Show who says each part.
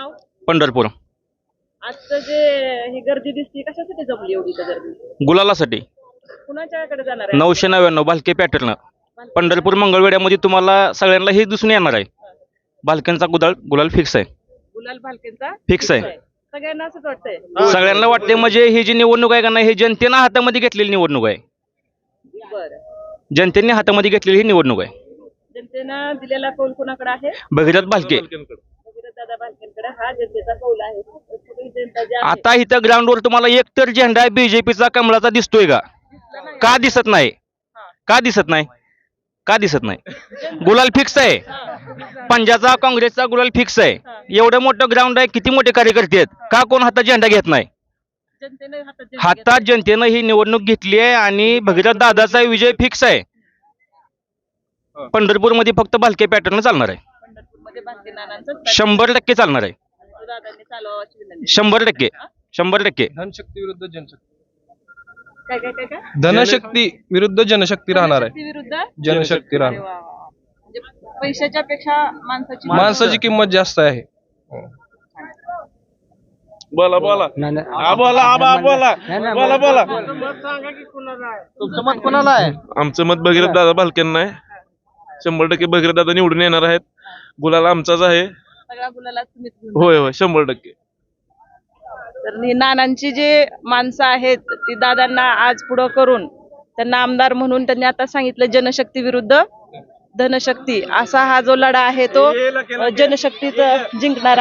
Speaker 1: नाव?
Speaker 2: पंढरपूर.
Speaker 1: आजचं जे ही गर्दी दिसते कशासाठी जमली एवढी गर्दी?
Speaker 2: गुलालासाठी.
Speaker 1: कुणाच्याकडे जाणार आहे?
Speaker 2: नऊशे नव्याण्णव भालके पॅटर्न. पंढरपूर मंगळवेड्यामध्ये तुम्हाला सगळ्यांना हे दिसून येणार आहे. भालक्यांचा गुलाल गुलाल फिक्स आहे.
Speaker 1: गुलाल भालकेंचा
Speaker 2: Fix आहे.
Speaker 1: सगळ्यांना असंच वाटतंय.
Speaker 2: सगळ्यांना वाटते म्हणजे ही जी निवडणूक आहे का नाही हे जनतेनं हातामध्ये घेतलेली निवडणूक आहे.
Speaker 1: बरं.
Speaker 2: जनतेने हातामध्ये घेतलेली ही निवडणूक आहे.
Speaker 1: जनतेनं दिलेला कौल कुणाकडे आहे?
Speaker 2: भगीरथ भालके?
Speaker 1: हा जनतेचा कौल आहे. सगळी जनता जी आहे,
Speaker 2: आता इथं ग्राउंडवर तुम्हाला एक तर झेंडा बीजेपीचा कमळाचा दिसतोय का? का दिसत नाही? का दिसत नाही? का दिसत नाही? गुलाल फिक्स आहे. पंजाचा काँग्रेसचा गुलाल फिक्स आहे. एवढं मोठं ग्राउंड आहे किती मोठे कार्यकर्ते आहेत? का कोण हातात झेंडा घेत नाही?
Speaker 1: जनतेनं हातात झेंडा
Speaker 2: हातात जनतेनं ही निवडणूक घेतली आहे आणि भगीरथ दादाचा विजय फिक्स आहे. पंढरपूरमध्ये फक्त भालके पॅटर्न चालणार आहे. शंभर टक्के चालणार आहे. शंभर टक्के. शंभर टक्के.
Speaker 3: धनशक्ती विरुद्ध जनशक्ती.
Speaker 1: काय काय काय काय?
Speaker 3: धनशक्ती विरुद्ध जनशक्ती राहणार आहे.
Speaker 1: शक्ती विरुद्ध?
Speaker 3: जनशक्ती राहणार.
Speaker 1: म्हणजे पैशाच्या पेक्षा माणसाची
Speaker 3: माणसाची किंमत जास्त आहे.
Speaker 4: बोला बोला. हा बोला आबा बोला. बोला बोला.
Speaker 5: तुमचं मत कोणाला आहे?
Speaker 4: आमचं मत भगीरथ दादा भालकेंना आहे. शंभर टक्के भगीरथ दादा निवडून येणार आहेत. गुलाल आमचाच आहे.
Speaker 1: तुम्हीच घेऊन
Speaker 4: होय होय शंभर टक्के.
Speaker 1: तर नि- नानांची जे माणसं आहेत ती दादांना आज पुढं करून त्यांना आमदार म्हणून त्यांनी आता सांगितलं जनशक्ती विरुद्ध धनशक्ती. असा हा जो लढा आहे तो जनशक्तीच जिंकणार